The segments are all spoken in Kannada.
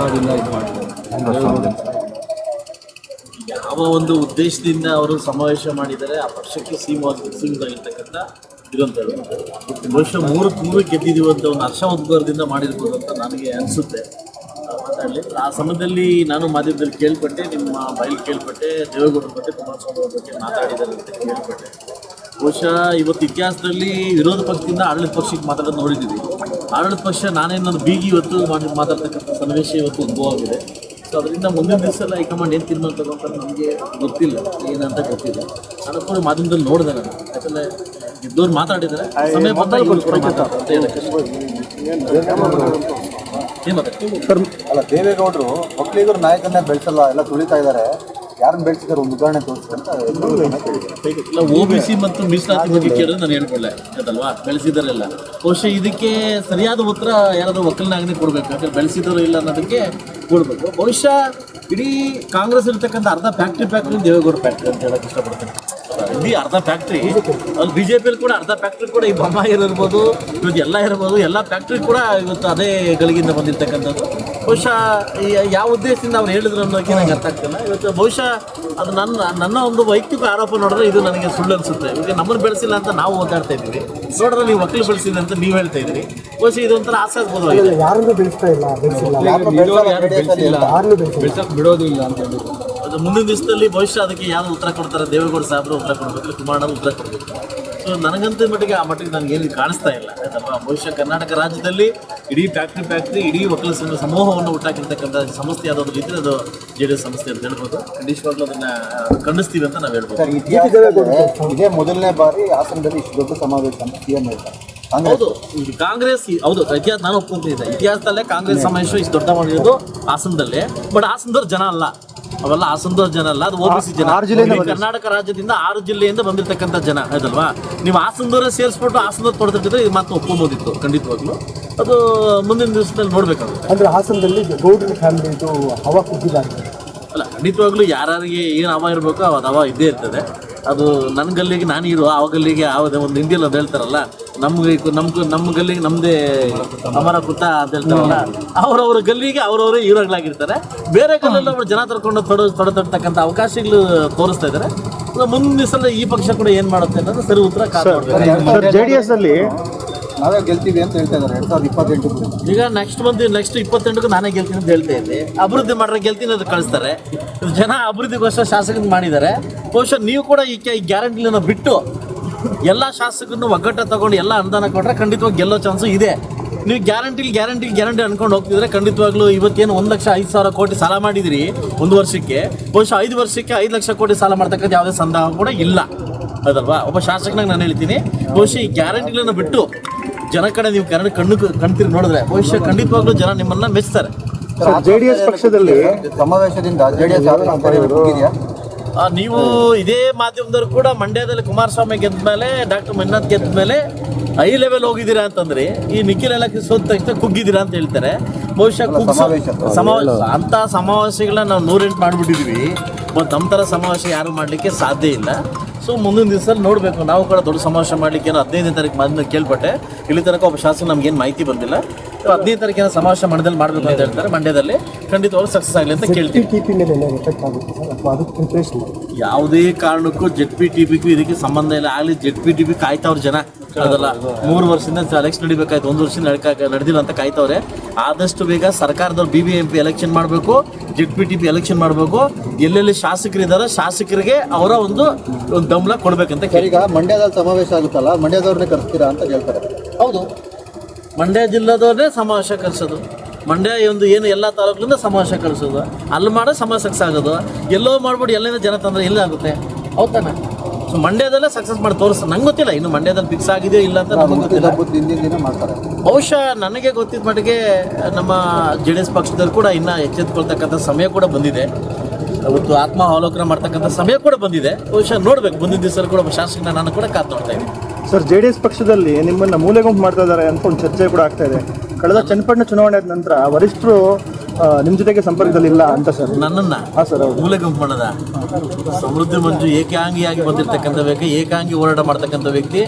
ವರ್ಷದಿಂದ ಇದು ಮಾಡ್ತಾರೆ. ಯಾವ ಒಂದು ಉದ್ದೇಶದಿಂದ ಅವರು ಸಮಾವೇಶ ಮಾಡಿದರೆ ಆ ಪಕ್ಷಕ್ಕೆ ಸೀಮವಾಗಿ ಸೀಮಿತವಾಗಿರ್ತಕ್ಕಂಥ ಇದಂತ ಬಹುಶಃ ಮೂರು ಮೂರು ಗೆದ್ದಿದ್ದೀವಿ ಅಂತ ಒಂದು ಹರ್ಷ ಉದ್ಗಾರದಿಂದ ಮಾಡಿರ್ಬೋದು ಅಂತ ನನಗೆ ಅನಿಸುತ್ತೆ. ಮಾತಾಡಲಿ. ಆ ಸಮಯದಲ್ಲಿ ನಾನು ಮಾಧ್ಯಮದಲ್ಲಿ ಕೇಳ್ಪಟ್ಟೆ ನಿಮ್ಮ ಬಯಲು ಕೇಳ್ಪಟ್ಟೆ ದೇವೇಗೌಡರ ಬಗ್ಗೆ ಕುಮಾರಸ್ವಾಮಿ ಅವ್ರ ಬಗ್ಗೆ ಮಾತಾಡಿದ್ದಾರೆ ಅಂತ ಕೇಳ್ಪಟ್ಟೆ. ಬಹುಶಃ ಇವತ್ತು ಇತಿಹಾಸದಲ್ಲಿ ವಿರೋಧ ಪಕ್ಷದಿಂದ ಆಡಳಿತ ಪಕ್ಷಕ್ಕೆ ಮಾತಾಡೋದು ನೋಡಿದ್ದೀವಿ. ಆಡಳಿತ ಪಕ್ಷ ನಾನೇನೊಂದು ಬೀಗಿ ಇವತ್ತು ಮಾಡಿ ಮಾತಾಡ್ತಕ್ಕಂಥ ಸನ್ನಿವೇಶ ಇವತ್ತು ಉದ್ಭವ ಆಗಿದೆ. ಸೊ ಅದರಿಂದ ಮುಂದಿನ ದಿವಸ ಎಲ್ಲ ಹೈಕಮಾಂಡ್ ಏನು ತೀರ್ಮಾನ ತಗೊಂತಾರೆ ನಮಗೆ ಗೊತ್ತಿಲ್ಲ ಏನಂತ ಗೊತ್ತಿಲ್ಲ. ನಾನು ಕೂಡ ಮಾಧ್ಯಮದಲ್ಲಿ ನೋಡಿದೆ ನಾನು. ಯಾಕಂದರೆ ಇದ್ದವ್ರು ಮಾತಾಡಿದರೆ ಸಮಯ ಮಾತಾಡ್ತಾರೆ ಮಾತಾಡ್ತೀವಿ ಅಲ್ಲ ದೇವೇಗೌಡರು ಒಕ್ಕಲಿಗರು ನಾಯಕನೇ ಬೆಳೆಸಲ್ಲ ಎಲ್ಲ ತುಳಿತಾ ಇದ್ದಾರೆ. ಯಾರನ್ನ ಬೆಳೆಸಿದಾರೆ ಒಂದು ಉದಾಹರಣೆ ತೋರಿಸಿ ಅಂತ ಇಲ್ಲ ಒ ಬಿ ಸಿ ಮತ್ತು ಮೀಸಲಾತಿ ಬಗ್ಗೆ ಕೇಳಿದ್ರೆ ನಾನು ಹೇಳ್ಕೊಳ್ಳೆ. ಅದಲ್ವಾ? ಬೆಳೆಸಿದಾರೆಲ್ಲ. ಬಹುಶಃ ಇದಕ್ಕೆ ಸರಿಯಾದ ಉತ್ತರ ಯಾರಾದರೂ ಒಕ್ಕಲಿನಾಗನೇ ಕೊಡ್ಬೇಕು. ಯಾಕಂದ್ರೆ ಬೆಳೆಸಿದ್ರು ಇಲ್ಲ ಅನ್ನೋದಕ್ಕೆ ಕೊಡಬೇಕು. ಬಹುಶಃ ಇಡೀ ಕಾಂಗ್ರೆಸ್ ಇರ್ತಕ್ಕಂಥ ಅರ್ಧ ಫ್ಯಾಕ್ಟ್ರಿ ಫ್ಯಾಕ್ಟ್ರಿ ದೇವೇಗೌಡ ಫ್ಯಾಕ್ಟ್ರಿ ಅಂತ ಹೇಳಕ್ಕೆ ಇಷ್ಟಪಡ್ತೇನೆ. ಇಡೀ ಅರ್ಧ ಫ್ಯಾಕ್ಟ್ರಿ ಅಲ್ಲಿ ಬಿ ಜೆ ಪಿಯಲ್ಲಿ ಕೂಡ ಅರ್ಧ ಫ್ಯಾಕ್ಟ್ರಿ ಕೂಡ ಈ ಬೊಮ್ಮಾಯಿರ್ ಇರ್ಬೋದು ಇವತ್ತು ಎಲ್ಲ ಇರ್ಬೋದು ಎಲ್ಲ ಫ್ಯಾಕ್ಟ್ರಿ ಕೂಡ ಇವತ್ತು ಅದೇ ಗಳಿಗಿಂದ ಬಂದಿರ್ತಕ್ಕಂಥದ್ದು. ಬಹುಶಃ ಈ ಯಾವ ಉದ್ದೇಶದಿಂದ ಅವ್ರು ಹೇಳಿದ್ರು ಅನ್ನೋದಕ್ಕೆ ನಂಗೆ ಅರ್ಥ ಆಗ್ತಿಲ್ಲ. ಇವತ್ತು ಬಹುಶಃ ಅದು ನನ್ನ ನನ್ನ ಒಂದು ವೈಯಕ್ತಿಕ ಆರೋಪ ನೋಡಿದ್ರೆ ಇದು ನನಗೆ ಸುಳ್ಳು ಅನಿಸುತ್ತೆ. ಈಗ ನಮ್ಮನ್ನು ಬೆಳೆಸಿಲ್ಲ ಅಂತ ನಾವು ಓದಾಡ್ತಾ ಇದ್ದೀವಿ. ನೋಡಿದ್ರೆ ನೀವು ಒಕ್ಕಲು ಬೆಳೆಸಿದೆ ಅಂತ ನೀವು ಹೇಳ್ತಾ ಇದ್ದೀರಿ. ಬಹುಶಃ ಇದೊಂಥರ ಆಶಾಸ್ಪದವಾಗಿದೆ ಯಾರನ್ನೂ ಬೆಳೆಸ್ತಾ ಇಲ್ಲ ಬೆಳೆಸಿಲ್ಲ. ಬಿಡೋದು ಇಲ್ಲ ಅಂತ ಹೇಳಿ ಅದು ಮುಂದಿನ ದಿವಸದಲ್ಲಿ ಭವಿಷ್ಯ ಅದಕ್ಕೆ ಯಾರು ಉತ್ತರ ಕೊಡ್ತಾರೆ ದೇವೇಗೌಡ ಸಾಹೇಬರು ಉತ್ತರ ಕೊಡಬೇಕು ಕುಮಾರಣ್ಣ ಉತ್ತರ ಕೊಡಬೇಕು. ಸೊ ನನಗಂತ ಮಟ್ಟಿಗೆ ಆ ಮಟ್ಟಿಗೆ ನನಗೇನು ಕಾಣಿಸ್ತಾ ಇಲ್ಲ ಯಾಕಂದ್ರೆ ಭವಿಷ್ಯ ಕರ್ನಾಟಕ ರಾಜ್ಯದಲ್ಲಿ ಇಡೀ ಫ್ಯಾಕ್ಟ್ರಿ ಫ್ಯಾಕ್ಟ್ರಿ ಇಡೀ ಒಕ್ಕಲ ಸಂಘ ಸಮೂಹವನ್ನು ಹುಟ್ಟಾಕಿರ್ತಕ್ಕಂಥ ಸಂಸ್ಥೆ ಯಾವುದಾದ್ರು ಇದ್ರೆ ಅದು ಜೆ ಡಿ ಎಸ್ ಸಂಸ್ಥೆ ಅಂತ ಹೇಳ್ಬೋದು. ಖಂಡಿತವಾಗ್ಲೂ ಅದನ್ನ ಖಂಡಿಸ್ತೀವಿ ಅಂತ ನಾವು ಹೇಳ್ಬೋದು. ಇದೇ ಮೊದಲನೇ ಬಾರಿ ಹಾಸನದಲ್ಲಿ ಇಷ್ಟು ದೊಡ್ಡ ಸಮಾವೇಶ ಅಂತ ಸಿಎಂ ಹೇಳ್ತಾರೆ. ಹೌದು ಈ ಕಾಂಗ್ರೆಸ್ ಈ- ಹೌದು ಇತಿಹಾಸ ನಾನು ಒಪ್ಕೊಂತಿದ್ದೆ ಇತಿಹಾಸದಲ್ಲೇ ಕಾಂಗ್ರೆಸ್ ಸಮಾವೇಶ ಇಷ್ಟು ದೊಡ್ಡ ಮಾಡಿರೋದು ಹಾಸನದಲ್ಲೇ. ಬಟ್ ಹಾಸನದವ್ರು ಜನ ಅಲ್ಲ. ಅವೆಲ್ಲ ಹಾಸನದ ಜನ ಅಲ್ಲ ಅದು ಓಬಿಸಿ ಜನ. ಕರ್ನಾಟಕ ರಾಜ್ಯದಿಂದ ಆರು ಜಿಲ್ಲೆಯಿಂದ ಬಂದಿರತಕ್ಕಂಥ ಜನ ಹೌದಲ್ವಾ ನೀವು ಹಾಸನದವರೇ ಸೇರಿಸ್ಬಿಟ್ಟು ಹಾಸನದವ್ರು ತೊಡೆದಿಟ್ಟಿದ್ರೆ ಇದು ಮಾತು ಒಪ್ಕೊಬೋದಿತ್ತು ಖಂಡಿತವಾಗ್ಲೂ. ಅದು ಮುಂದಿನ ದಿವಸದಲ್ಲಿ ನೋಡ್ಬೇಕಾಗುತ್ತೆ. ಅಂದ್ರೆ ಹಾಸನದಲ್ಲಿ ಗೌಡ್ರ ಫ್ಯಾಮಿಲಿದು ಹವಾ ಕುಗ್ಗಿದ್ದಾರೆ ಅಲ್ಲ ಖಂಡಿತವಾಗ್ಲೂ ಯಾರಿಗೆ ಏನು ಹವ ಇರಬೇಕು ಅದು ಹವ ಇದ್ದೇ ಇರ್ತದೆ. ಅದು ನನ್ನ ಗಲ್ಲಿಗೆ ನಾನು ಇರೋ ಆ ಗಲ್ಲಿಗೆ ಯಾವುದೇ ಒಂದು ಹಿಂದಿಯಲ್ಲಿ ಅದು ಹೇಳ್ತಾರಲ್ಲ ನಮ್ಗೆ ನಮ್ಗೆ ನಮ್ಮ ಗಲ್ಲಿಗೆ ನಮ್ಮದೇ ಅಮರ ಕೃತ ಅಂತ ಹೇಳ್ತಾರಲ್ಲ, ಅವ್ರವ್ರ ಗಲ್ಲಿಗೆ ಅವ್ರವ್ರೇ ಹೀರೋಗಳಾಗಿರ್ತಾರೆ. ಬೇರೆ ಗಲ್ಲಲ್ಲಿ ಅವರು ಜನ ತರ್ಕೊಂಡು ತೊಡ ತೊಡತಕ್ಕಂಥ ಅವಕಾಶಗಳು ತೋರಿಸ್ತಾ ಇದ್ದಾರೆ ಮುಂದಿನ ಸಲ ಈ ಪಕ್ಷ ಕೂಡ ಏನು ಮಾಡುತ್ತೆ ಅನ್ನೋದು ಸರಿ ಉತ್ತರ ಸರ್ ಜೆ ಡಿ ಎಸ್ ಅಲ್ಲಿ ನಾವೇ ಗೆಲ್ತೀವಿ ಅಂತ ಹೇಳ್ತಾ ಇದ್ದಾರೆ, ಎರಡ್ ಸಾವಿರದ ಇಪ್ಪತ್ತೆಂಟು ಈಗ ನೆಕ್ಸ್ಟ್ ಮಂತ್ ನೆಕ್ಸ್ಟ್ ಇಪ್ಪತ್ತೆಂಟಕ್ಕೂ ನಾನೇ ಗೆಲ್ತೀನಿ ಅಂತ ಹೇಳ್ತಾ ಇದ್ದೆ. ಅಭಿವೃದ್ಧಿ ಮಾಡ್ರೆ ಗೆಲ್ತೀನಿ ಅದು ಕಳಿಸ್ತಾರೆ. ಜನ ಅಭಿವೃದ್ಧಿಗೋಸ್ಕರ ಶಾಸಕರು ಮಾಡಿದ್ದಾರೆ. ಬಹುಶಃ ನೀವು ಕೂಡ ಈ ಗ್ಯಾರಂಟಿನ ಬಿಟ್ಟು ಎಲ್ಲ ಶಾಸಕರನ್ನು ಒಗ್ಗಟ್ಟ ತಗೊಂಡು ಎಲ್ಲ ಅನುದಾನ ಕೊಟ್ಟರೆ ಖಂಡಿತವಾಗಿ ಗೆಲ್ಲೋ ಚಾನ್ಸು ಇದೆ. ನೀವು ಗ್ಯಾರಂಟಿಲಿ ಗ್ಯಾರಂಟಿ ಗ್ಯಾರಂಟಿ ಅನ್ಕೊಂಡು ಹೋಗ್ತಿದ್ರೆ ಖಂಡಿತವಾಗ್ಲೂ ಇವತ್ತೇನು ಒಂದು ಲಕ್ಷ ಐದು ಸಾವಿರ ಕೋಟಿ ಸಾಲ ಮಾಡಿದಿರಿ ಒಂದು ವರ್ಷಕ್ಕೆ. ಬಹುಶಃ ಐದು ವರ್ಷಕ್ಕೆ ಐದು ಲಕ್ಷ ಕೋಟಿ ಸಾಲ ಮಾಡ್ತಕ್ಕಂಥ ಯಾವುದೇ ಸಂದೇಹ ಕೂಡ ಇಲ್ಲ. ಅದಲ್ವಾ? ಒಬ್ಬ ಶಾಸಕನಾಗ ನಾನು ಹೇಳ್ತೀನಿ. ಬಹುಶಃ ಈ ಗ್ಯಾರಂಟಿಲನ್ನು ಬಿಟ್ಟು ಜನ ಕಡೆ ನೀವು ಕನ್ನಡ ಕಣ್ಣು ಕಣ್ತೀರಿ ನೋಡಿದ್ರೆ ಭವಿಷ್ಯ ಖಂಡಿತವಾಗ್ಲೂ ಜನ ನಿಮ್ಮನ್ನ ಮೆಚ್ತಾರೆ. ಜೆಡಿಎಸ್ ಎಸ್ ಪಕ್ಷದಲ್ಲಿ ಸಮಾವೇಶದಿಂದ ಜೆಡಿಎಸ್ ನೀವು ಇದೇ ಮಾಧ್ಯಮದವರು ಕೂಡ ಮಂಡ್ಯದಲ್ಲಿ ಕುಮಾರಸ್ವಾಮಿ ಗೆದ್ದ ಮೇಲೆ ಡಾಕ್ಟರ್ ಮಂಜುನಾಥ್ ಗೆದ್ದ ಮೇಲೆ ಹೈ ಲೆವೆಲ್ ಹೋಗಿದ್ದೀರಾ ಅಂತಂದ್ರೆ. ಈ ನಿಖಿಲ್ ಎಲ್ಲ ಸೋತ ತಕ್ಷಣ ಕುಗ್ಗಿದ್ದೀರಾ ಅಂತ ಹೇಳ್ತಾರೆ. ಬಹುಶಃ ಸಮಾವೇಶ. ಸಮಾವೇಶ. ಅಂತ ಸಮಾವೇಶಗಳನ್ನ ನಾವು ನೂರೆಂಟು ಮಾಡಿಬಿಟ್ಟಿದ್ವಿ ಮತ್ತು ನಮ್ಮ ಥರ ಸಮಾವೇಶ ಯಾರು ಮಾಡಲಿಕ್ಕೆ ಸಾಧ್ಯ ಇಲ್ಲ. ಸೊ ಮುಂದಿನ ದಿವಸದಲ್ಲಿ ನೋಡಬೇಕು. ನಾವು ಕೂಡ ದೊಡ್ಡ ಸಮಾವೇಶ ಮಾಡಲಿಕ್ಕೆ ಏನೋ ಹದಿನೈದನೇ ತಾರೀಕು ಮೊದಲು ಕೇಳ್ಪಟ್ಟೆ. ಇಲ್ಲಿ ತನಕ ಒಬ್ಬ ಶಾಸಕ ಏನು ಮಾಹಿತಿ ಬಂದಿಲ್ಲ. ಹದಿನೈದು ತಾರೀಕಿನ ಸಮಾವೇಶ ಮಂಡ್ಯದಲ್ಲಿ ಮಾಡಬೇಕು ಅಂತ ಹೇಳ್ತಾರೆ. ಮಂಡ್ಯದಲ್ಲಿ ಖಂಡಿತವಾಗಿ ಸಕ್ಸಸ್ ಆಗಲಿ ಅಂತ ಕೇಳ್ತೀವಿ. ಟಿ ಪಿ ಮೇಲೆ ಏನಾದ್ರು ಎಫೆಕ್ಟ್ ಆಗುತ್ತೆ ಸರ್. ಅಥವಾ ಅದಕ್ಕೆ ಪ್ರಿಪ್ರೇಷನ್ ಯಾವುದೇ ಕಾರಣಕ್ಕೂ ಜೆಡ್ ಪಿ ಟಿ ಪಿಗೂ ಇದಕ್ಕೆ ಸಂಬಂಧ ಇಲ್ಲ. ಆಗಲಿ ಜೆಡ್ ಪಿ ಟಿ ಪಿ ಕಾಯ್ತಾವ್ರ ಜನ. ಅದಲ್ಲ ಮೂರು ವರ್ಷದಿಂದ ಎಲೆಕ್ಷನ್ ನಡಿಬೇಕಾಯ್ತು. ಒಂದು ವರ್ಷ ನಡ್ಕ ನಡೆದಿಲ್ಲ ಅಂತ ಕಾಯ್ತವ್ರೆ. ಆದಷ್ಟು ಬೇಗ ಸರ್ಕಾರದವ್ರು B B M P election ಮಾಡಬೇಕು. Z P T P election ಮಾಡಬೇಕು. ಎಲ್ಲೆಲ್ಲಿ ಶಾಸಕರಿದ್ದಾರೆ ಶಾಸಕರಿಗೆ ಅವರ ಒಂದು ಒಂದು ದಮ್ಲ ಕೊಡ್ಬೇಕಂತ ಈಗ ಮಂಡ್ಯದಲ್ಲಿ ಸಮಾವೇಶ ಆಗುತ್ತಲ್ಲ ಮಂಡ್ಯದವ್ರನ್ನೇ ಕರೆಸ್ತೀರಾ ಅಂತ ಹೇಳ್ತಾರೆ ಹೌದು. ಮಂಡ್ಯ ಜಿಲ್ಲಾದವ್ರನ್ನೇ ಸಮಾವೇಶ ಕರೆಸೋದು ಮಂಡ್ಯ ಒಂದು ಏನು ಎಲ್ಲ ತಾಲೂಕಿಂದ ಸಮಾವೇಶ ಕರೆಸೋದು ಅಲ್ಲಿ ಮಾಡೋ ಸಕ್ಸಸ್ ಆಗೋದು. ಎಲ್ಲೋ ಮಾಡ್ಬಿಟ್ಟು ಎಲ್ಲಿಂದ ಜನ ತಂದ್ರೆ ಎಲ್ಲಿ ಆಗುತ್ತೆ? ಹೌದಾನೆ ಸೊ ಮಂಡ್ಯದಲ್ಲೇ ಸಕ್ಸಸ್ ಮಾಡಿ ತೋರಿಸ್ತಾರೆ. ನಂಗೆ ಗೊತ್ತಿಲ್ಲ. ಇನ್ನು ಮಂಡ್ಯದಲ್ಲಿ ಫಿಕ್ಸ್ ಆಗಿದೆಯೋ ಇಲ್ಲ ಅಂತ ನಮಗೆ ಗೊತ್ತಿಲ್ಲ. ದಿನ ಮಾಡ್ತಾರೆ. ಬಹುಶಃ ನನಗೆ ಗೊತ್ತಿದ್ದ ಮಟ್ಟಿಗೆ ನಮ್ಮ ಜೆ ಡಿ ಎಸ್ ಪಕ್ಷದವ್ರು ಕೂಡ ಇನ್ನೂ ಎಚ್ಚೆತ್ಕೊಳ್ತಕ್ಕಂಥ ಸಮಯ ಕೂಡ ಬಂದಿದೆ. ಅವತ್ತು ಆತ್ಮ ಅವಲೋಕನ ಮಾಡ್ತಕ್ಕಂಥ ಸಮಯ ಕೂಡ ಬಂದಿದೆ. ಬಹುಶಃ ನೋಡ್ಬೇಕು. ಮುಂದಿನ ದಿವಸ ಕೂಡ ಶಾಸಕನ ನಾನು ಕೂಡ ಕಾದು ನೋಡ್ತಾ ಇದ್ದೀನಿ. ಸರ್ ಜೆ ಡಿ ಎಸ್ ಪಕ್ಷದಲ್ಲಿ ನಿಮ್ಮನ್ನ ಮೂಲೆ ಗುಂಪು ಮಾಡ್ತಾ ಇದ್ದಾರೆ ಅಂತ ಒಂದು ಚರ್ಚೆ ಕೂಡ ಆಗ್ತಾ ಇದೆ. ಕಳೆದ ಚನ್ನಪಟ್ಟಣ ಚುನಾವಣೆ ಆದ ನಂತರ ವರಿಷ್ಠರು ಆ, ನಿಮ್ ಜೊತೆಗೆ ಸಂಪರ್ಕದಲ್ಲಿ ಇಲ್ಲ ಅಂತ ಸರ್ ನನ್ನನ್ನ? ಹಾಂ ಸರ್ ಹೌದು. ಮೂಲೆ ಗುಂಪು ಮಾಡದ ಸಮೃದ್ಧಿ ಮಂಜು ಏಕಾಂಗಿಯಾಗಿ ಬಂದಿರತಕ್ಕಂಥ ವ್ಯಕ್ತಿ ಏಕಾಂಗಿ ಹೋರಾಟ ಮಾಡ್ತಕ್ಕಂಥ ವ್ಯಕ್ತಿ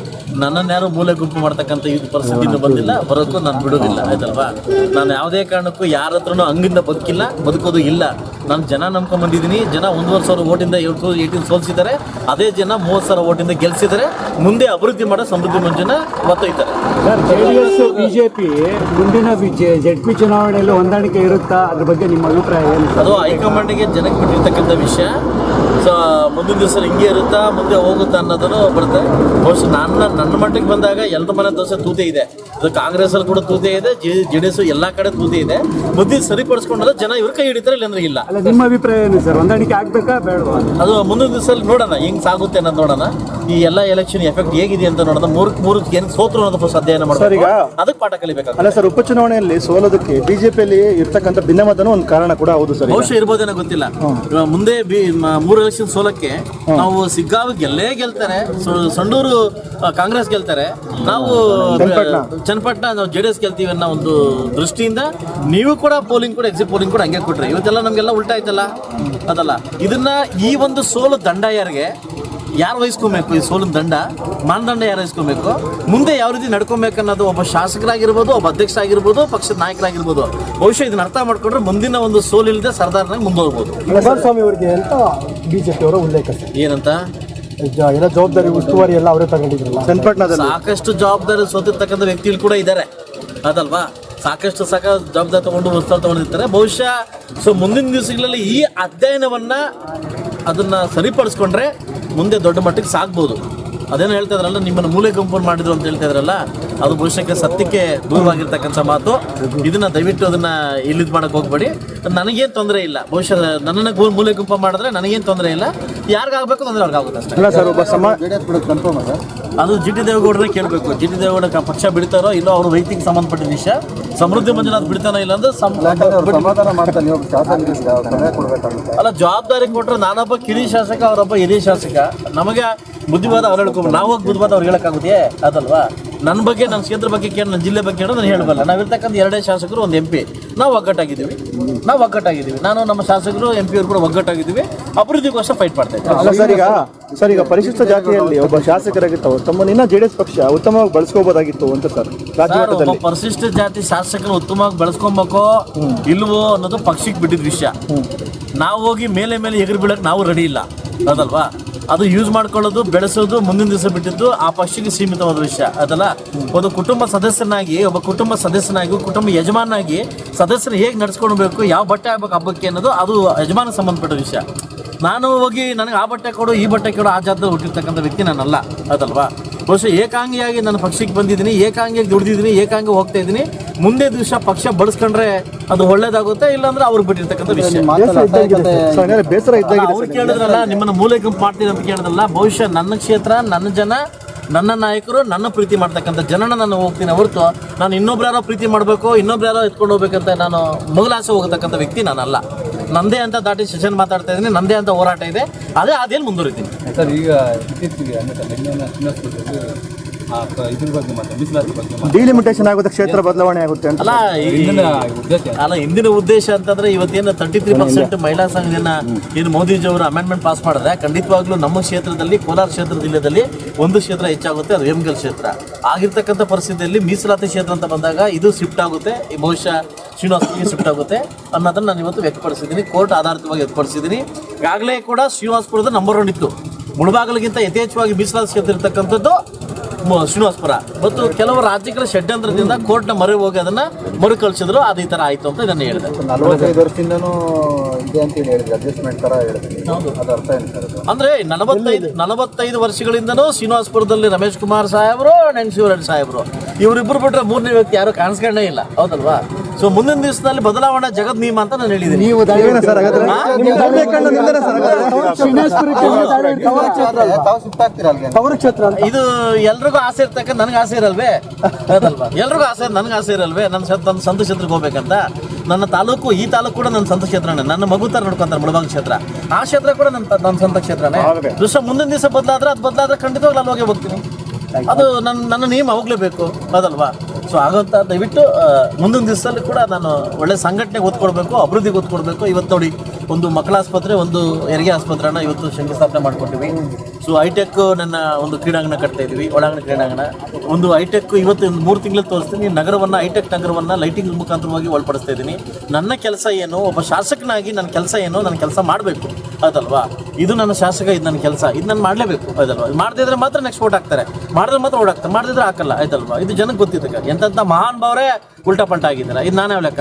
ನನ್ನನ್ನು ಯಾರು ಮೂಲೆ ಗುಂಪು ಮಾಡ್ತಕ್ಕಂಥ ಇದು ಪರಿಸ್ಥಿತಿ ಇನ್ನೂ ಬಂದಿಲ್ಲ ಬರೋಕ್ಕೂ ನಾನು ಬಿಡೋದಿಲ್ಲ ಆಯ್ತಲ್ವಾ? ನಾನು ಯಾವುದೇ ಕಾರಣಕ್ಕೂ ಯಾರ ಹತ್ರನೂ ಹಂಗಿಂದ ಬದುಕಿಲ್ಲ ಬದುಕೋದು ಇಲ್ಲ. ನಾನು ಜನ ನಂಬ್ಕೊಂಡ್ ಬಂದಿದ್ದೀನಿ ಜನ ಒಂದೂವರೆ ಸಾವಿರ ಓಟಿಂದ ಏಳು ಏಟಿನ ಸೋಲಿಸಿದ್ದಾರೆ ಅದೇ ಜನ ಮೂವತ್ತು ಸಾವಿರ ಓಟಿಂದ ಗೆಲ್ಸಿದ್ದಾರೆ ಮುಂದೆ ಅಭಿವೃದ್ಧಿ ಮಾಡೋ ಸಮೃದ್ಧಿ ಮಂಜುನ ಒತ್ತೊಯ್ತಾರೆ. ಬಿಜೆಪಿ ಮುಂದಿನ ಜೆಡ್ ಪಿ ಚುನಾವಣೆಯಲ್ಲಿ ಹೊಂದಾಣಿಕೆ ಇರುತ್ತಾ? ಅದ್ರ ಬಗ್ಗೆ ನಿಮ್ಮ ಅಭಿಪ್ರಾಯ ಏನು ಅದು ಹೈಕಮಾಂಡ್ಗೆ ಜನಕ್ಕೆ ಬಿಟ್ಟಿರ್ತಕ್ಕಂಥ ವಿಷಯ. ಸೊ ಮುಂದಿನ ದಿವಸ ಹಿಂಗೆ ಇರುತ್ತಾ ಮುಂದೆ ಹೋಗುತ್ತಾ ಅನ್ನೋದನ್ನು ಬರುತ್ತೆ. ಬಹುಶಃ ನನ್ನ ನನ್ನ ಮಟ್ಟಿಗೆ ಬಂದಾಗ ಎಲ್ಲರ ಮನೆ ದೋಸೆ ತೂತೆ ಇದೆ. ಅದು ಕಾಂಗ್ರೆಸ್ ಅಲ್ಲಿ ಕೂಡ ತೂತೆ ಇದೆ ಜೆ ಡಿ ಎಸ್ ಎಲ್ಲಾ ಕಡೆ ತೂತೆ ಇದೆ. ಮುಂದಿನ ಸರಿಪಡಿಸ್ಕೊಂಡ್ರೆ ಜನ ಇವ್ರ ಕೈ ಹಿಡಿತಾರೆ ಇಲ್ಲಾಂದ್ರೆ ಇಲ್ಲ. ನಿಮ್ಮ ಅಭಿಪ್ರಾಯ ಏನು ಸರ್? ಹೊಂದಾಣಿಕೆ ಆಗ್ಬೇಕಾ ಬೇಡವಾ? ಅದು ಮುಂದಿನ ದಿವಸ ನೋಡೋಣ ಹೆಂಗ್ ಸಾಗುತ್ತೆ ಅನ್ನೋದು ನೋಡೋಣ. ಈ ಎಲ್ಲ ಎಲೆಕ್ಷನ್ ಎಫೆಕ್ಟ್ ಹೇಗಿದೆ ಅಂತ ನೋಡೋಣ. ಮೂರು ಮೂರು ಏನು ಸೋತ್ರ ಅನ್ನೋದು ಫಸ್ಟ್ ಅಧ್ಯಯನ ಸರ್, ಈಗ- ಅದಕ್ಕೆ ಪಾಠ ಕಲಿಬೇಕಾಗುತ್ತೆ. ಅಲ್ಲ ಸರ್ ಉಪಚುನಾವಣೆಯಲ್ಲಿ ಸೋಲೋದಕ್ಕೆ ಬಿಜೆಪಿಯಲ್ಲಿ ಇರ್ತಕ್ಕಂಥ ಭಿನ್ನಮತನೂ ಒಂದು ಕಾರಣ ಕೂಡ ಹೌದು ಸರ್. ಬಹುಶಃ ಇರ್ಬೋದೇನೋ ಗೊತ್ತಿಲ್ಲ. ಮುಂದೆ ಬಿ ಮೂರು ಎಲೆಕ್ಷನ್ ಸೋಲಕ್ಕೆ ನಾವು ಸಿಗ್ಗಾವಿ ಗೆಲ್ಲೇ ಗೆಲ್ತಾರೆ ಸೊ- ಸಂಡೂರು ಕಾಂಗ್ರೆಸ್ ಗೆಲ್ತಾರೆ. ನಾವು ಚನ್ನಪಟ್ಟಣ. ಚನ್ನಪಟ್ಟಣ ನಾವು ಜೆ ಡಿ ಎಸ್ ಗೆಲ್ತೀವಿ ಅನ್ನೋ ಒಂದು ದೃಷ್ಟಿಯಿಂದ ನೀವು ಕೂಡ ಪೋಲಿಂಗ್ ಕೂಡ ಎಕ್ಸಿಟ್ ಪೋಲಿಂಗ್ ಕೂಡ ಹಂಗೆ ಕೊಟ್ರಿ. ಇವತ್ತೆಲ್ಲ ನಮಗೆಲ್ಲ ಉಲ್ಟಾ ಆಯ್ತಲ್ಲ? ಅದಲ್ಲ. ಇದನ್ನ ಈ ಒಂದು ಸೋಲು ದಂಡ ಯಾರಿಗೆ ಯಾರು ವಹಿಸ್ಕೊಬೇಕು ಈ ಸೋಲಿನ ದಂಡ? ಮಾನದಂಡ ಯಾರು ವಹಿಸ್ಕೊಬೇಕು ಮುಂದೆ ಯಾವ ರೀತಿ ನಡ್ಕೊಬೇಕು ಅನ್ನೋದು ಒಬ್ಬ ಶಾಸಕರಾಗಿರ್ಬೋದು ಒಬ್ಬ ಅಧ್ಯಕ್ಷ ಆಗಿರ್ಬೋದು ಪಕ್ಷದ ನಾಯಕರಾಗಿರ್ಬೋದು. ಬಹುಶಃ ಇದನ್ನ ಅರ್ಥ ಮಾಡ್ಕೊಂಡ್ರೆ ಮುಂದಿನ ಒಂದು ಸೋಲಿಲ್ಲದೆ ಸರ್ದಾರನಾಗಿ ಮುಂದೋಗ್ಬೋದು ಕುಮಾರಸ್ವಾಮಿ ಅವರಿಗೆ ಅಂತ ಬಿಜೆಪಿ ಅವರ ಉಲ್ಲೇಖ ಏನಂತ? ಎಲ್ಲ ಜವಾಬ್ದಾರಿ ಉಸ್ತುವಾರಿ ಎಲ್ಲ ಅವರೇ ತಗೊಂಡಿದ್ರು ಸಾಕಷ್ಟು ಜವಾಬ್ದಾರಿ ಸೋತಿರ್ತಕ್ಕಂಥ ವ್ಯಕ್ತಿಗಳು ಕೂಡ ಇದ್ದಾರೆ. ಅದಲ್ವಾ? ಸಾಕಷ್ಟು ಸಾಕ ಜವಾಬ್ದಾರಿ ತಗೊಂಡು ಉತ್ಸಾಹ ತಗೊಂಡಿರ್ತಾರೆ. ಬಹುಶಃ ಸೊ ಮುಂದಿನ ದಿವಸಗಳಲ್ಲಿ ಈ ಅಧ್ಯಯನವನ್ನ ಅದನ್ನ ಸರಿಪಡಿಸ್ಕೊಂಡ್ರೆ ಮುಂದೆ ದೊಡ್ಡ ಮಟ್ಟಿಗೆ ಸಾಗ್ಬೋದು ಅದೇನೋ ಹೇಳ್ತಾ ಇದ್ರಲ್ಲ ನಿಮ್ಮನ್ನು ಮೂಲೆ ಗುಂಪು ಮಾಡಿದ್ರು ಅಂತ ಹೇಳ್ತಾ ಇದ್ರಲ್ಲ ಅದು ಭವಿಷ್ಯಕ್ಕೆ ಸತ್ಯಕ್ಕೆ ದೂರವಾಗಿರ್ತಕ್ಕಂಥ ಮಾತು. ಇದನ್ನ ದಯವಿಟ್ಟು ಅದನ್ನ ಇಲ್ಲಿದ್ ಮಾಡಕ್ ಹೋಗ್ಬೇಡಿ. ನನಗೇನು ತೊಂದರೆ ಇಲ್ಲ. ಭವಿಷ್ಯ ನನ್ನನ್ನು ಮೂಲೆ ಗುಂಪು ಮಾಡಿದ್ರೆ ನನಗೇನು ತೊಂದರೆ ಇಲ್ಲ. ಯಾರಿಗಾಗಬೇಕು ತೊಂದರೆ ಅವ್ರಿಗಾಗುತ್ತೆ ಅಷ್ಟೇ. ಸರ್ ಒಬ್ಬ ಅದ ಜಿ ಟಿ ದೇವೇಗೌಡರೇ ಕೇಳಬೇಕು. ಜಿ ಟಿ ದೇವೇಗೌಡ ಪಕ್ಷ ಬಿಡ್ತಾರೋ ಇಲ್ಲೋ ಅವ್ರ ವೈಯಕ್ತಿಕ ಸಂಬಂಧಪಟ್ಟ ವಿಷಯ. ಸಮೃದ್ಧಿ ಮಂಜುನಾಥ್ ಬಿಡ್ತಾನೋ ಇಲ್ಲ ಅಂದ್ರೆ ಅಲ್ಲ ಜವಾಬ್ದಾರಿ ಕೊಟ್ರೆ ನಾನೊಬ್ಬ ಕಿರಿ ಶಾಸಕ ಅವರೊಬ್ಬ ಹಿರಿಯ ಶಾಸಕ. ನಮಗೆ ಬುದ್ಧಿವಾದ ಅವ್ರು ಹೇಳ್ಕೊಂಡು ನಾವು ಹೋಗಿ ಬುದ್ಧಿವಾದ ಅವ್ರು ಹೇಳೋಕ್ಕಾಗುತ್ತೆ ಅದಲ್ವಾ? ನನ್ನ ಬಗ್ಗೆ ನನ್ನ ಕ್ಷೇತ್ರ ಬಗ್ಗೆ ಕೇಳಿ ನನ್ನ ಜಿಲ್ಲೆ ಬಗ್ಗೆ ಕೇಳೋ ನಾನು ಹೇಳಬಲ್ಲ. ನಾವಿರ್ತಕ್ಕಂಥ ಎರಡೇ ಶಾಸಕರು ಒಂದು ಎಂ ಪಿ ನಾವು ಒಗ್ಗಟ್ಟಾಗಿದ್ದೀವಿ. ನಾವು ಒಗ್ಗಟ್ಟಾಗಿದ್ದೀವಿ. ನಾನು ನಮ್ಮ ಶಾಸಕರು ಎಂ ಪಿ ಅವರು ಕೂಡ ಒಗ್ಗಟ್ಟಾಗಿದ್ದೀವಿ. ಅಭಿವೃದ್ಧಿಗೋಸ್ಕರ ಫೈಟ್ ಮಾಡ್ತಾ ಇದ್ದೀವಿ ಸರ್ ಈಗ ಸರ್ ಈಗ ಪರಿಶಿಷ್ಟ ಜಾತಿಯಲ್ಲಿ ಒಬ್ಬ ಶಾಸಕರಾಗಿರ್ತಾವೆ ತಮ್ಮನ್ನ ಎಸ್ ಪಕ್ಷ ಉತ್ತಮವಾಗಿ ಬಳಸ್ಕೋಬೋದಾಗಿತ್ತು ಅಂತ ಸರ್, ಪರಿಶಿಷ್ಟ ಜಾತಿ ಶಾಸಕರು ಉತ್ತಮವಾಗಿ ಬಳಸ್ಕೊಬೇಕೋ ಇಲ್ವೋ ಅನ್ನೋದು ಪಕ್ಷಕ್ಕೆ ಬಿಟ್ಟಿದ್ದ ವಿಷಯ. ನಾವು ಹೋಗಿ ಮೇಲೆ ಮೇಲೆ ಎಗರು ಬೀಳಕ್ಕೆ ನಾವು ರೆಡಿ ಇಲ್ಲ. ಅದಲ್ವಾ? ಅದು ಯೂಸ್ ಮಾಡ್ಕೊಳ್ಳೋದು, ಬೆಳೆಸೋದು, ಮುಂದಿನ ದಿವಸ ಬಿಟ್ಟಿದ್ದು ಆ ಪಕ್ಷಿಗೆ ಸೀಮಿತವಾದ ವಿಷಯ. ಅದಲ್ಲ, ಒಂದು ಕುಟುಂಬ ಸದಸ್ಯನಾಗಿ, ಒಬ್ಬ ಕುಟುಂಬ ಸದಸ್ಯನಾಗಿ, ಕುಟುಂಬ ಯಜಮಾನಾಗಿ ಸದಸ್ಯರು ಹೇಗೆ ನಡ್ಸ್ಕೊಳ್ಬೇಕು, ಯಾವ ಬಟ್ಟೆ ಆಗ್ಬೇಕು ಹಬ್ಬಕ್ಕೆ ಅನ್ನೋದು ಅದು ಯಜಮಾನ ಸಂಬಂಧಪಟ್ಟ ವಿಷಯ. ನಾನು ಹೋಗಿ, ನನಗೆ ಆ ಬಟ್ಟೆ ಕೊಡು, ಈ ಬಟ್ಟೆ ಕೊಡು, ಆ ಜಾತಿ ಹುಟ್ಟಿರ್ತಕ್ಕಂಥ ವ್ಯಕ್ತಿ ನಾನಲ್ಲ. ಅದಲ್ವಾ? ಬಹುಶಃ ಏಕಾಂಗಿಯಾಗಿ ನನ್ನ ಪಕ್ಷಕ್ಕೆ ಬಂದಿದ್ದೀನಿ ಏಕಾಂಗಿಯಾಗಿ ದುಡಿದಿದ್ದೀನಿ ಏಕಾಂಗಿ ಹೋಗ್ತಾ ಇದ್ದೀನಿ. ಮುಂದೆ ದಿವಸ ಪಕ್ಷ ಬಳಸ್ಕೊಂಡ್ರೆ ಅದು ಒಳ್ಳೇದಾಗುತ್ತೆ ಇಲ್ಲಾಂದ್ರೆ ಅವ್ರು ಬಿಟ್ಟಿರ್ತಕ್ಕಂಥ ವಿಷಯ. ಅವ್ರು ಕೇಳಿದ್ರಲ್ಲ ನಿಮ್ಮನ್ನ ಮೂಲೆ ಗುಂಪು ಮಾಡ್ತೀನಿ ಅಂತ ಕೇಳಿದ್ರಲ್ಲ ಬಹುಶಃ ನನ್ನ ಕ್ಷೇತ್ರ ನನ್ನ ಜನ ನನ್ನ ನಾಯಕರು ನನ್ನ ಪ್ರೀತಿ ಮಾಡ್ತಕ್ಕಂಥ ಜನನ ನಾನು ಹೋಗ್ತೀನಿ ಹೊರತು ನಾನು ಇನ್ನೊಬ್ರು ಯಾರೋ ಪ್ರೀತಿ ಮಾಡಬೇಕು ಇನ್ನೊಬ್ರು ಯಾರೋ ಎತ್ಕೊಂಡು ಹೋಗ್ಬೇಕಂತ ನಾನು ಮೊದಲಾಸೆ ಹೋಗತಕ್ಕಂಥ ವ್ಯಕ್ತಿ ನಾನಲ್ಲ. ನಂದೇ ಅಂತ ದಾಟಿ ಸೆಷನ್ ಮಾತಾಡ್ತಾ ಇದ್ದೀನಿ, ನಂದೇ ಅಂತ ಹೋರಾಟ ಇದೆ. ಅದೇ ಅದೇನು ಮುಂದುವರಿತೀನಿ. ಸರ್, ಈಗ ಇತ್ತೀಚೆಗೆ ಇದ್ರ ಬಗ್ಗೆ ಮಾತಾಡಿ ಮೀಸಲಾತಿ ಬಗ್ಗೆ ಮಾತಾಡಿ ಡಿಲಿಮಿಟೇಷನ್ ಆಗುತ್ತೆ ಕ್ಷೇತ್ರ ಬದಲಾವಣೆ ಆಗುತ್ತೆ ಅಂತ. ಅಲ್ಲ ಈ- ಹಿಂದಿನ ಉದ್ದೇಶ ಅಲ್ಲ ಹಿಂದಿನ ಉದ್ದೇಶ ಅಂತಂದ್ರೆ ಇವತ್ತೇನು ತರ್ಟಿ ತ್ರೀ ಪರ್ಸೆಂಟ್ ಮಹಿಳಾ ಸಂಘದಿಂದ ಏನು ಮೋದಿಜಿ ಅವರು ಅಮೆಂಡ್ಮೆಂಟ್ ಪಾಸ್ ಮಾಡಿದ್ರೆ ಖಂಡಿತವಾಗ್ಲೂ ನಮ್ಮ ಕ್ಷೇತ್ರದಲ್ಲಿ ಕೋಲಾರ ಕ್ಷೇತ್ರ ಜಿಲ್ಲೆಯಲ್ಲಿ ಒಂದು ಕ್ಷೇತ್ರ ಹೆಚ್ಚಾಗುತ್ತೆ ಅದು ವೇಮಗಲ್ ಕ್ಷೇತ್ರ. ಆಗಿರ್ತಕ್ಕಂಥ ಪರಿಸ್ಥಿತಿಯಲ್ಲಿ ಮೀಸಲಾತಿ ಕ್ಷೇತ್ರ ಅಂತ ಬಂದಾಗ ಇದು ಶಿಫ್ಟ್ ಆಗುತ್ತೆ. ಈ ಬಹುಶಃ ಶ್ರೀನಿವಾಸ್ಗೆ ಶಿಫ್ಟ್ ಆಗುತ್ತೆ ಅನ್ನೋದನ್ನ ನಾನು ಇವತ್ತು ವ್ಯಕ್ತಪಡಿಸಿದ್ದೀನಿ. ಕೋರ್ಟ್ ಆಧಾರಿತವಾಗಿ ವ್ಯಕ್ತಪಡಿಸಿದ್ದೀನಿ. ಈಗಾಗಲೇ ಕೂಡ ಶ್ರೀನಿವಾಸ್ಪುರದ ನಂಬರ್ ಒನ್ ಇತ್ತು. ಮುಳಬಾಗಲಿಗಿಂತ ಯಥೇಚ್ಛವಾಗಿ ಮೀಸಲಾತಿ ಕ್ಷೇತ್ರ ಇರ್ತಕ್ಕಂಥದ್ದು ಶ್ರೀನಿವಾಸ್ಪುರ ಮತ್ತು ಕೆಲವು ರಾಜ್ಯಗಳ ಷಡ್ಯಂತ್ರದಿಂದ ಕೋರ್ಟ್ನ ಮರೆ ಹೋಗಿ ಅದನ್ನ ಮರುಕಳಿಸಿದ್ರು. ಅದು ಈ ತರ ಆಯ್ತು ಅಂತ ಇದನ್ನ ಹೇಳಿದೆ ನಲವತ್ತೈದು ವರ್ಷದಿಂದನೂ ಇದೆ ಅಂತ ಹೇಳಿ ಅಡ್ಜಸ್ಟ್ಮೆಂಟ್ ತರ ಹೇಳಿದ್ರಿ. ಅದು ಅರ್ಥ ಏನು ಸರ್ ಅದು? ಅಂದ್ರೆ ನಲವತ್ತೈದು ನಲವತ್ತೈದು ವರ್ಷಗಳಿಂದನೂ ಶ್ರೀನಿವಾಸ್ಪುರದಲ್ಲಿ ರಮೇಶ್ ಕುಮಾರ್ ಸಾಹೇಬ್ರು ಅಂಡ್ ಶಿವರಾಜ್ ಸಾಹೇಬ್ರು. ಇವರಿಬ್ರು ಬಿಟ್ರೆ ಮೂರನೇ ವ್ಯಕ್ತಿ ಯಾರು ಕಾಣಿಸ್ಕೊಂಡೇ ಇಲ್ಲ. ಹೌದಲ್ವಾ? ಸೊ ಮುಂದಿನ ದಿವಸದಲ್ಲಿ ಬದಲಾವಣೆ ಜಗದ್ ನಿಯಮ ಅಂತ ನಾನು ಹೇಳಿದ್ದೀನಿ. ನೀವು ಇದು ಎಲ್ರಿಗೂ ಆಸೆ ಇರ್ತಕ್ಕಂಥ ನನಗೆ ಆಸೆ ಇರಲ್ವೇ? ಅದಲ್ವಾ? ಎಲ್ರಿಗೂ ಆಸೆ ನನಗೆ ಆಸೆ ಇರಲ್ವೇ? ನನ್ನ ನನ್ನ ಸಂತ ಕ್ಷೇತ್ರಕ್ಕೆ ಹೋಗ್ಬೇಕಂತ? ನನ್ನ ತಾಲೂಕು ಈ ತಾಲೂಕು ಕೂಡ ನನ್ನ ಸ್ವಂತ ಕ್ಷೇತ್ರನೇ. ನನ್ನ ಮಗು ತರ ನೋಡ್ಕೊಂತಾರೆ ಮುಳಬಾಗ ಕ್ಷೇತ್ರ. ಆ ಕ್ಷೇತ್ರ ಕೂಡ ನನ್ನ ನನ್ನ ಸ್ವಂತ ಕ್ಷೇತ್ರನೇ. ದೃಶ್ಯ ಮುಂದಿನ ದಿವಸ ಬದಲಾದ್ರೆ ಅದು ಬದಲಾದ್ರೆ ಖಂಡಿತವಾಗ್ಲೂ ಅಲ್ಲಿ ಹೋಗಿ ಹೋಗ್ತೀನಿ. ಅದು ನನ್ನ ನನ್ನ ನಿಯಮ ಹೋಗ್ಲೇಬೇಕು. ಅದಲ್ವಾ? ಸೊ ಹಾಗಂತ ದಯವಿಟ್ಟು ಆ, ಮುಂದಿನ ದಿವಸದಲ್ಲಿ ಕೂಡ ನಾನು ಒಳ್ಳೆ ಸಂಘಟನೆಗೆ ಒತ್ತು ಕೊಡಬೇಕು ಅಭಿವೃದ್ಧಿಗೆ ಒತ್ತು ಕೊಡಬೇಕು ಇವತ್ತು ನೋಡಿ ಒಂದು ಮಕ್ಕಳ ಆಸ್ಪತ್ರೆ, ಒಂದು ಹೆರಿಗೆ ಆಸ್ಪತ್ರೆನ ಇವತ್ತು ಶಂಕುಸ್ಥಾಪನೆ ಮಾಡ್ಕೊಟ್ಟಿವಿ. ಸೊ ಐಟೆಕ್ ನನ್ನ ಒಂದು ಕ್ರೀಡಾಂಗಣ ಕಟ್ತಾ ಇದ್ದೀವಿ, ಒಳಾಂಗಣ ಕ್ರೀಡಾಂಗಣ. ಒಂದು ಐಟೆಕ್ ಇವತ್ತು ಒಂದು ಮೂರು ತಿಂಗಳು ತೋರಿಸ್ತೀನಿ, ನಗರವನ್ನು ಐಟೆಕ್ ನಗರವನ್ನು ಲೈಟಿಂಗ್ ಮುಖಾಂತರವಾಗಿ ಒಳಪಡಿಸ್ತಾ ಇದ್ದೀನಿ. ನನ್ನ ಕೆಲಸ ಏನು, ಒಬ್ಬ ಶಾಸಕನಾಗಿ ನನ್ನ ಕೆಲಸ ಏನು, ನನ್ನ ಕೆಲಸ ಮಾಡಬೇಕು, ಅದಲ್ವಾ? ಇದು ನನ್ನ ಶಾಸಕ, ಇದು ನನ್ನ ಕೆಲಸ, ಇದು ನಾನು ಮಾಡಲೇಬೇಕು, ಅದಲ್ವಾ? ಮಾಡದಿದ್ರೆ ಮಾತ್ರ ನೆಕ್ಸ್ಟ್ ಓಟ್ ಹಾಕ್ತಾರೆ. ಮಾಡಿದ್ರೆ ಮಾತ್ರ ಓಟ್ ಹಾಕ್ತಾರೆ ಮಾಡಿದ್ರೆ ಹಾಕಲ್ಲ ಆಯ್ತಲ್ವಾ ಇದು ಜನಕ್ಕೆ ಗೊತ್ತಿದ್ದಕ್ಕೆ ಎಂತ ಮಹಾನ್ ಭಾವರೇ ಉಲ್ಟಾ ಪಲ್ಟಾ ಆಗಿದ್ದಾರೆ? ಇದು ನಾನೇ ಲೆಕ್ಕ